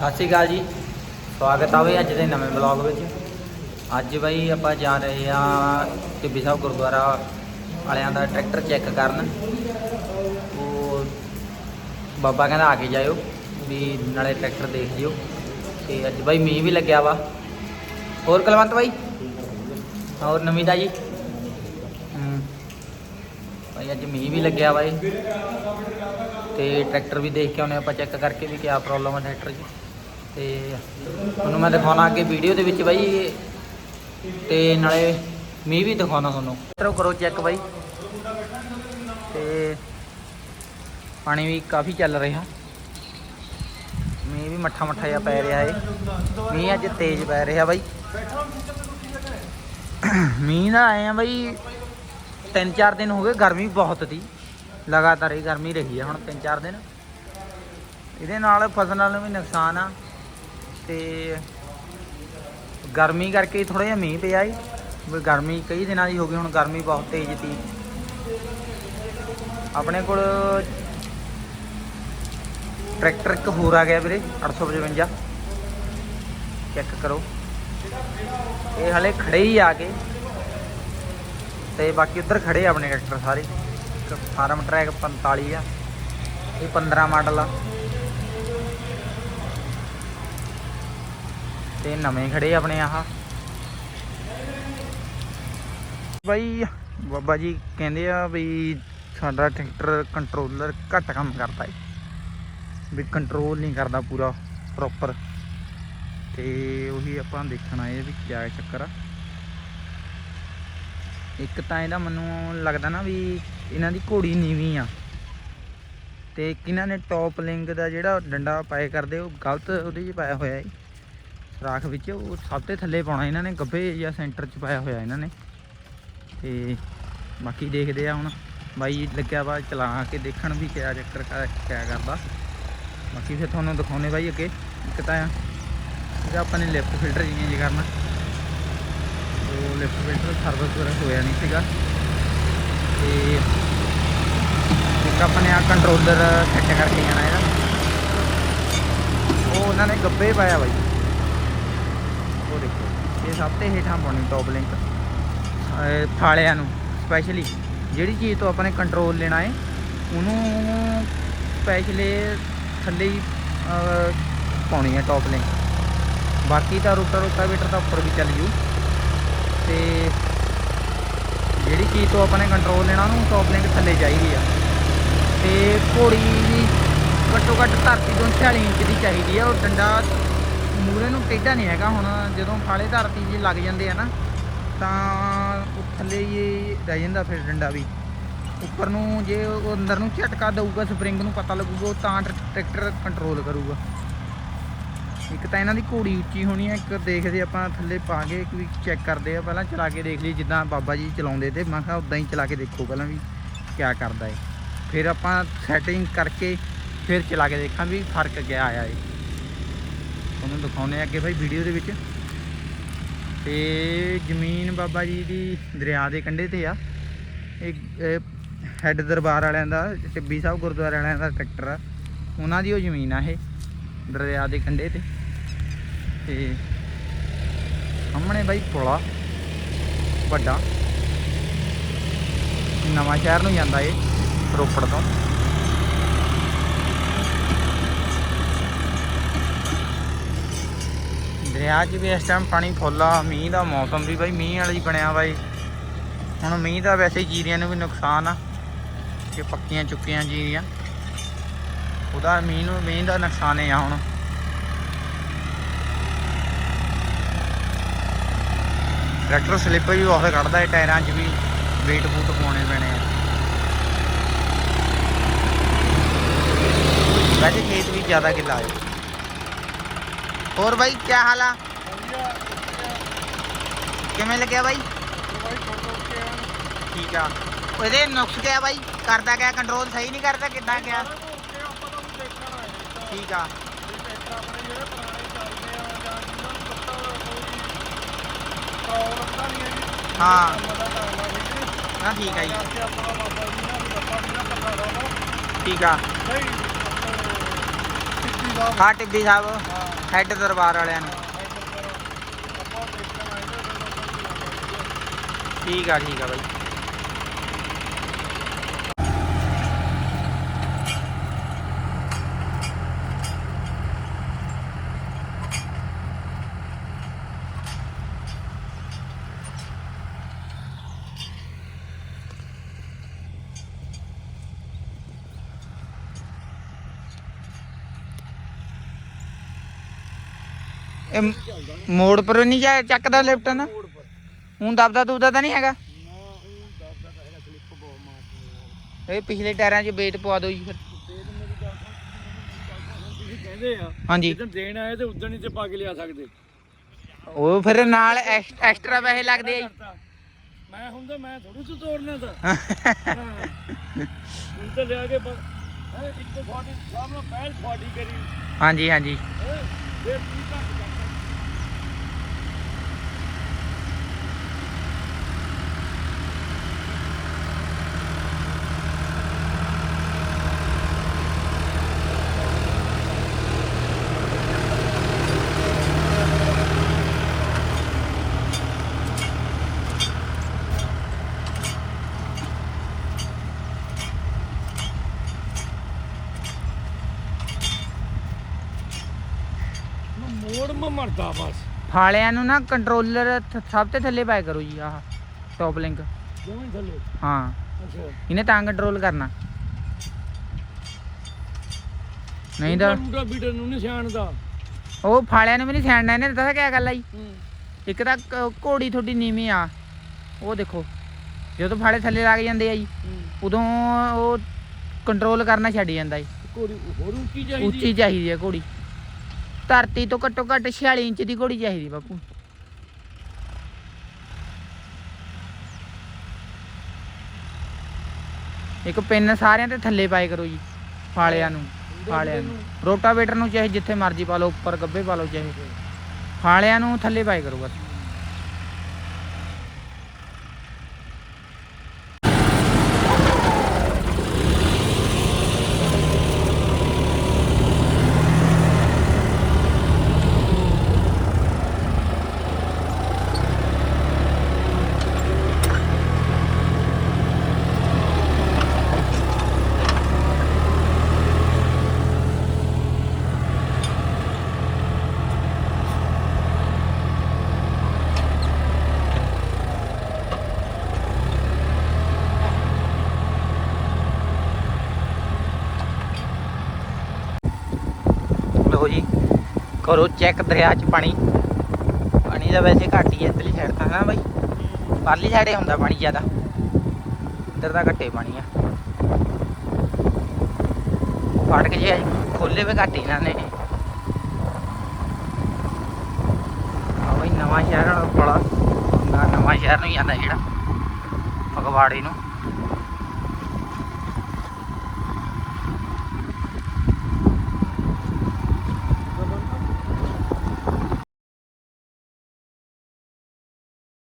ਸਤਿ ਸ਼੍ਰੀ ਅਕਾਲ ਜੀ। ਸਵਾਗਤ ਆ ਬਈ ਅੱਜ ਦੇ ਨਵੇਂ ਬਲੌਗ ਵਿੱਚ। ਅੱਜ ਬਈ ਆਪਾਂ ਜਾ ਰਹੇ ਆ ਟਿੱਬੀ ਸਾਹਿਬ ਗੁਰਦੁਆਰਾ ਵਾਲਿਆਂ ਦਾ ਟਰੈਕਟਰ ਚੈੱਕ ਕਰਨ। ਉਹ ਬਾਬਾ ਕਹਿੰਦਾ ਆ ਕੇ ਜਾਇਓ ਵੀ ਨਾਲੇ ਟਰੈਕਟਰ ਦੇਖ ਜਿਓ। ਤੇ ਅੱਜ ਬਈ ਮੀਂਹ ਵੀ ਲੱਗਿਆ ਵਾ। ਹੋਰ ਕਲਵੰਤ ਬਾਈ? ਹੋਰ ਨਵੀਂ ਦਾ ਜੀ ਹੂੰ। ਭਾਈ ਅੱਜ ਮੀਂਹ ਵੀ ਲੱਗਿਆ ਵਾ ਇਹ। ਤੇ ਟਰੈਕਟਰ ਵੀ ਦੇਖ ਕੇ ਆਉਨੇ ਆਪਾਂ ਚੈੱਕ ਕਰਕੇ ਵੀ ਕਿਆ ਪ੍ਰੋਬਲਮ ਹੈ ਟਰੈਕਟਰ 'ਚ। ਤੇ ਤੁਹਾਨੂੰ ਮੈਂ ਦਿਖਾਉਣਾ ਅੱਗੇ ਵੀਡੀਓ ਦੇ ਵਿੱਚ ਬਾਈ ਤੇ ਨਾਲੇ ਮੀਂਹ ਵੀ ਦਿਖਾਉਣਾ ਤੁਹਾਨੂੰ। ਕਰੋ ਕਰੋ ਚੈੱਕ ਬਾਈ। ਤੇ ਪਾਣੀ ਵੀ ਕਾਫੀ ਚੱਲ ਰਿਹਾ। ਮੀਂਹ ਵੀ ਮੱਠਾ ਮੱਠਾ ਜਿਹਾ ਪੈ ਰਿਹਾ ਏ ਮੀਂਹ ਅੱਜ ਤੇਜ਼ ਪੈ ਰਿਹਾ ਬਾਈ। ਮੀਂਹ ਦਾ ਆਏ ਆ ਬਾਈ, ਤਿੰਨ ਚਾਰ ਦਿਨ ਹੋ ਗਏ ਗਰਮੀ ਬਹੁਤ ਸੀ ਲਗਾਤਾਰ ਹੀ ਗਰਮੀ ਰਹੀ ਹੈ ਹੁਣ ਤਿੰਨ ਚਾਰ ਦਿਨ। ਇਹਦੇ ਨਾਲ ਫਸਲਾਂ ਨੂੰ ਵੀ ਨੁਕਸਾਨ ਆ। ਤੇ ਗਰਮੀ ਕਰਕੇ ਥੋੜਾ ਜਿਹਾ ਮੀਂਹ ਪਿਆ ਜੀ ਗਰਮੀ ਕਈ ਦਿਨਾਂ ਦੀ ਹੋ ਗਈ, ਹੁਣ ਗਰਮੀ ਬਹੁਤ ਤੇਜ਼ ਸੀ ਆਪਣੇ ਕੋਲ ਟਰੈਕਟਰ ਇੱਕ ਹੋਰ ਆ ਗਿਆ ਵੀਰੇ 855 ਚੈੱਕ ਕਰੋ। ਇਹ ਹਲੇ ਖੜੇ ਹੀ ਆ ਕੇ। ਤੇ ਬਾਕੀ ਉੱਧਰ ਖੜੇ ਆ ਆਪਣੇ ਟਰੈਕਟਰ ਸਾਰੇ। ਇੱਕ ਫਾਰਮ ਟਰੈਕ 45 ਆ। ਇਹ 15 ਮਾਡਲ ਆ। ਤੇ ਨਵੇਂ ਖੜੇ ਆਪਣੇ ਆਹ। ਬਾਈ, ਬਾਬਾ ਜੀ ਕਹਿੰਦੇ ਆ ਵੀ ਸਾਡਾ ਟਰੈਕਟਰ ਕੰਟਰੋਲਰ ਘੱਟ ਕੰਮ ਕਰਦਾ ਏ। ਵੀ ਕੰਟਰੋਲ ਨਹੀਂ ਕਰਦਾ ਪੂਰਾ ਪ੍ਰੋਪਰ ਤੇ ਉਹੀ ਆਪਾਂ ਦੇਖਣਾ ਇਹ ਵੀ ਕਿਆ ਚੱਕਰ ਆ। ਇੱਕ ਤਾਂ ਇਹਦਾ ਮੈਨੂੰ ਲੱਗਦਾ ਨਾ ਵੀ ਇਹਨਾਂ ਦੀ ਘੋੜੀ ਨੀਵੀਂ ਆ। ਤੇ ਇੱਕ ਇਹਨਾਂ ਨੇ ਟੌਪ ਲਿੰਗ ਦਾ ਜਿਹੜਾ ਡੰਡਾ ਪਾਏ ਕਰਦੇ, ਉਹ ਗਲਤ ਉਹਦੇ 'ਚ ਪਾਇਆ ਹੋਇਆ ਹੈ ਰਾਖ ਵਿੱਚ, ਉਹ ਸਭ ਤੋਂ ਥੱਲੇ ਪਾਉਣਾ ਇਹਨਾਂ ਨੇ, ਗੱਭੇ ਜਾਂ ਸੈਂਟਰ 'ਚ ਪਾਇਆ ਹੋਇਆ ਇਹਨਾਂ ਨੇ। ਤੇ ਬਾਕੀ ਦੇਖਦੇ ਆ ਹੁਣ, ਬਾਈ ਲੱਗਿਆ ਵਾ ਚਲਾ ਕੇ ਦੇਖਣ ਵੀ ਕਿਆ ਚੱਕਰ ਕਿਆ ਕਿਆ ਕਰਦਾ। ਬਾਕੀ ਫਿਰ ਤੁਹਾਨੂੰ ਦਿਖਾਉਣੇ ਬਾਈ ਅੱਗੇ, ਇੱਕ ਤਾਂ ਇਹਦਾ ਆਪਾਂ ਨੇ ਲਿਫਟ ਫਿਲਟਰ ਚੇਂਜ ਕਰਨਾ। ਉਹ ਲਿਫਟ ਫਿਲਟਰ ਸਰਵਿਸ ਵਗੈਰਾ ਹੋਇਆ ਨਹੀਂ ਸੀਗਾ। ਤੇ ਇੱਕ ਆਪਣੇ ਆ ਕੰਟਰੋਲਰ ਸੈੱਟ ਕਰਕੇ ਜਾਣਾ ਇਹਦਾ। ਉਹ ਉਹਨਾਂ ਨੇ ਗੱਬੇ ਪਾਇਆ ਬਾਈ। ਇਹ ਸਭ ਤੋਂ ਹੇਠਾਂ ਪਾਉਣੀ ਟੌਪ ਲਿੰਕ ਥਾਲਿਆਂ ਨੂੰ ਸਪੈਸ਼ਲੀ ਜਿਹੜੀ ਚੀਜ਼ ਤੋਂ ਆਪਾਂ ਨੇ ਕੰਟਰੋਲ ਲੈਣਾ ਹੈ ਉਹਨੂੰ ਸਪੈਸ਼ਲੇ ਥੱਲੇ ਹੀ ਪਾਉਣੀ ਹੈ ਟੌਪ ਲਿੰਕ ਬਾਕੀ ਤਾਂ ਰੋਟਾ ਰੋਟਾ ਵੀਟਰ ਤਾਂ ਉੱਪਰ ਵੀ ਚੱਲ ਜੂ। ਤੇ ਜਿਹੜੀ ਚੀਜ਼ ਤੋਂ ਆਪਾਂ ਨੇ ਕੰਟਰੋਲ ਲੈਣਾ, ਉਹਨੂੰ ਟੌਪ ਲਿੰਕ ਥੱਲੇ ਚਾਹੀਦੀ ਆ। ਤੇ ਘੋੜੀ ਦੀ ਘੱਟੋ ਘੱਟ ਧਰਤੀ ਤੋਂ 46 ਇੰਚ ਦੀ ਚਾਹੀਦੀ ਆ, ਉਹ ਡੰਡਾ ਮੂਰੇ ਨੂੰ ਟੇਢਾ ਨਹੀਂ ਹੈਗਾ, ਹੁਣ ਜਦੋਂ ਫਾਲੇ ਧਰਤੀ 'ਚ ਲੱਗ ਜਾਂਦੇ ਆ ਨਾ, ਤਾਂ ਥੱਲੇ ਇਹ ਰਹਿ ਜਾਂਦਾ ਫਿਰ ਡੰਡਾ ਵੀ। ਉੱਪਰ ਨੂੰ ਜੇ ਉਹ ਅੰਦਰ ਨੂੰ ਝਟਕਾ ਦਊਗਾ, ਸਪਰਿੰਗ ਨੂੰ ਪਤਾ ਲੱਗੂਗਾ, ਉਹ ਤਾਂ ਟਰੈਕਟਰ ਕੰਟਰੋਲ ਕਰੂਗਾ। ਇੱਕ ਤਾਂ ਇਹਨਾਂ ਦੀ ਘੋੜੀ ਉੱਚੀ ਹੋਣੀ ਹੈ ਇੱਕ ਦੇਖਦੇ ਆਪਾਂ ਥੱਲੇ ਪਾ ਕੇ ਵੀ ਚੈੱਕ ਕਰਦੇ ਆ, ਪਹਿਲਾਂ ਚਲਾ ਕੇ ਦੇਖ ਲਈ ਜਿੱਦਾਂ ਬਾਬਾ ਜੀ ਚਲਾਉਂਦੇ ਤੇ, ਮੈਂ ਕਿਹਾ ਉਦਾਂ ਹੀ ਚਲਾ ਕੇ ਦੇਖੋ ਪਹਿਲਾਂ ਵੀ ਕਿਆ ਕਰਦਾ ਏ। ਫਿਰ ਆਪਾਂ ਸੈਟਿੰਗ ਕਰਕੇ ਫਿਰ ਚਲਾ ਕੇ ਦੇਖਾਂ ਵੀ ਫ਼ਰਕ ਕਿਆ ਆਇਆ ਏ। ਤੁਹਾਨੂੰ ਦਿਖਾਉਨੇ ਆ ਅੱਗੇ ਭਾਈ ਵੀਡੀਓ ਦੇ ਵਿੱਚ। ਤੇ ਜ਼ਮੀਨ ਬਾਬਾ ਜੀ ਦੀ ਦਰਿਆ ਦੇ ਕੰਢੇ ਤੇ ਆ। ਇਹ ਹੈੱਡ ਦਰਬਾਰ ਵਾਲਿਆਂ ਦਾ ਟਿੱਬੀ ਸਾਹਿਬ ਗੁਰਦੁਆਰੇ ਵਾਲਿਆਂ ਦਾ ਟਰੈਕਟਰ ਆ। ਉਹਨਾਂ ਦੀ ਉਹ ਜ਼ਮੀਨ ਆ ਇਹ, ਦਰਿਆ ਦੇ ਕੰਢੇ ਤੇ। ਤੇ ਸਾਹਮਣੇ ਬਾਈ ਪੁਲਾ, ਵੱਡਾ। ਨਵਾਂ ਸ਼ਹਿਰ ਨੂੰ ਜਾਂਦਾ ਏ ਰੋਪੜ ਤੋਂ। ਦਰਿਆ 'ਚ ਵੀ ਇਸ ਟਾਈਮ ਪਾਣੀ ਫੁੱਲ ਆ, ਮੀਂਹ ਦਾ ਮੌਸਮ ਵੀ ਬਾਈ, ਮੀਂਹ ਵਾਲਾ ਹੀ ਬਣਿਆ ਬਾਈ। ਹੁਣ ਮੀਂਹ ਦਾ ਵੈਸੇ ਜੀਰੀਆਂ ਨੂੰ ਵੀ ਨੁਕਸਾਨ ਆ ਕਿ ਪੱਕੀਆਂ ਚੁੱਕੀਆਂ ਜੀਰੀਆਂ। ਉਹਦਾ ਮੀਂਹ ਨੂੰ, ਮੀਂਹ ਦਾ ਨੁਕਸਾਨ ਹੀ ਆ ਹੁਣ। ਟਰੈਕਟਰ ਸਲਿੱਪ ਵੀ ਬਹੁਤ ਕੱਢਦਾ ਹੈ ਟਾਇਰਾਂ 'ਚ ਵੀ ਵੇਟ ਬੂਟ ਪਾਉਣੇ ਪੈਣੇ ਆ। ਵੈਸੇ ਖੇਤ ਵੀ ਜ਼ਿਆਦਾ ਕਿੱਲਾ ਹੈ ਹੋਰ ਬਾਈ ਕੀ ਹਾਲ ਆ? ਕਿਵੇਂ ਲੱਗਿਆ ਬਾਈ? ਠੀਕ ਆ। ਇਹਦੇ ਨੁਕਸ ਕਿਆ ਬਾਈ? ਕਰਦਾ ਕਿਆ ਕੰਟਰੋਲ ਸਹੀ ਨਹੀਂ ਕਰਦਾ ਕਿੱਦਾਂ ਕਿਆ? ਠੀਕ ਆ। ਹਾਂ। ਨਾ ਠੀਕ ਆ ਜੀ। ਠੀਕ ਆ। ਹਾਂ ਟਿੱਬੀ ਸਾਹਿਬ। ਹੈੱਡ ਦਰਬਾਰ ਵਾਲਿਆਂ ਨੂੰ। ਠੀਕ ਆ ਠੀਕ ਆ ਬਾਈ। ਇਹ ਮੋੜ ਪਰ ਨਹੀਂ ਜਾ ਚੱਕਦਾ ਲਿਫਟ ਨਾ? ਹੁਣ ਦਬਦਾ ਦੁਬਦਾ ਤਾਂ ਨਹੀਂ ਹੈਗਾ? ਇਹ ਪਿਛਲੇ ਟਾਇਰਾਂ 'ਚ ਵੇਟ ਪਵਾ ਦਿਓ ਜੀ ਫਿਰ। ਤੁਸੀਂ ਕਹਿੰਦੇ ਆ ਹਾਂਜੀ। ਜਦੋਂ ਦੇਣ ਆਏ ਤੇ ਉਦੋਂ ਨਹੀਂ ਤੇ ਪਾ ਕੇ ਲਿਆ ਸਕਦੇ। ਉਹ ਫਿਰ ਨਾਲ ਐਕਸ- ਐਕਸਟਰਾ ਪੈਸੇ ਲੱਗਦੇ ਆ ਜੀ। ਮੈਂ ਹੁੰਦਾ ਮੈਂ ਥੋੜੀ ਤੂੰ ਤੋੜਨਾ ਤਾਂ। ਹਾਂ। ਹੁਣ ਤਾਂ ਲਿਆ ਕੇ ਬ- ਹੈਂ, ਇੱਕ ਫਾਟੀ ਸਾਹਮਣੇ ਪਹਿਲ ਫਾਟੀ ਕਰੀ। ਹਾਂਜੀ ਹਾਂਜੀ। ਹੈਂ, ਫਿਰ ਕੀ ਘੱਟ ਕਰਤਾ ਮੈਂ ਮੋੜ ਮ ਮਰਦਾ ਬਸ। ਫਾਲਿਆਂ ਨੂੰ ਨਾ ਕੰਟਰੋਲਰ ਸਭ ਤੋਂ ਥੱਲੇ ਪਾਇਆ ਕਰੋ ਜੀ ਆਹ ਟੌਪ ਲਿੰਕ ਥੱਲੇ? ਹਾਂ। ਅੱਛਾ। ਇਹਨੇ ਤਾਂ ਕੰਟਰੋਲ ਕਰਨਾ। ਨਹੀਂ ਤਾਂ ਰੂਟਾ ਬੀਟਰ ਨੂੰ ਨਿਸ਼ਾਨਦਾ ਉਹ ਫਾਲਿਆਂ ਨੂੰ ਵੀ ਨਹੀਂ ਛੱਡਣਾ ਇਹਨੇ ਦੱਸਿਆ ਕਿਆ ਗੱਲ ਆ ਜੀ? ਇੱਕ ਤਾਂ ਕ- ਘੋੜੀ ਤੁਹਾਡੀ ਨੀਵੀਂ ਆ। ਉਹ ਦੇਖੋ ਜਦੋਂ ਫਾਲੇ ਥੱਲੇ ਲੱਗ ਜਾਂਦੇ ਆ ਜੀ ਉਦੋਂ ਉਹ ਕੰਟਰੋਲ ਕਰਨਾ ਛੱਡ ਜਾਂਦਾ ਜੀ। ਕੋੜੀ ਹੋਰ ਉੱਚੀ ਚਾਹੀਦੀ ਉੱਚੀ ਚਾਹੀਦੀ ਹੈ ਘੋੜੀ। ਧਰਤੀ ਤੋਂ ਘੱਟੋ ਘੱਟ 46 ਇੰਚ ਦੀ ਘੋੜੀ ਚਾਹੀਦੀ ਬਾਪੂ। ਇੱਕ ਪਿੰਨ ਸਾਰਿਆਂ ਤੇ ਥੱਲੇ ਪਾਏ ਕਰੋ ਜੀ, ਫਾਲਿਆਂ ਨੂੰ ਫਾਲਿਆਂ ਨੂੰ। ਰੋਟਾਵੇਟਰ ਨੂੰ ਚਾਹੇ ਜਿੱਥੇ ਮਰਜ਼ੀ ਪਾ ਲਓ, ਉੱਪਰ ਗੱਬੇ ਪਾ ਲਓ ਚਾਹੇ। ਫਾਲਿਆਂ ਨੂੰ ਥੱਲੇ ਪਾਏ ਕਰੋ ਬਸ ਲਓ ਜੀ ਕਰੋ ਚੈੱਕ ਦਰਿਆ 'ਚ ਪਾਣੀ। ਪਾਣੀ ਦਾ ਵੈਸੇ ਘੱਟ ਹੀ ਹੈ ਇੱਧਰਲੀ ਸਾਈਡ ਤਾਂ ਨਾ ਬਾਈ। ਪਰਲੀ ਸਾਈਡੇ ਹੁੰਦਾ ਪਾਣੀ ਜ਼ਿਆਦਾ। ਇੱਧਰ ਤਾਂ ਘੱਟੇ ਪਾਣੀ ਆ। ਫਾਟਕ ਜੇ ਖੋਲੇ ਵੀ ਘੱਟ ਹੀ ਇਹਨਾਂ ਨੇ। ਆ ਬਈ ਨਵਾਂ ਸ਼ਹਿਰ ਨਾਲ ਬੜਾ। ਨਵਾਂ ਸ਼ਹਿਰ ਨੂੰ ਜਾਂਦਾ ਜਿਹੜਾ। ਫਗਵਾੜੇ ਨੂੰ।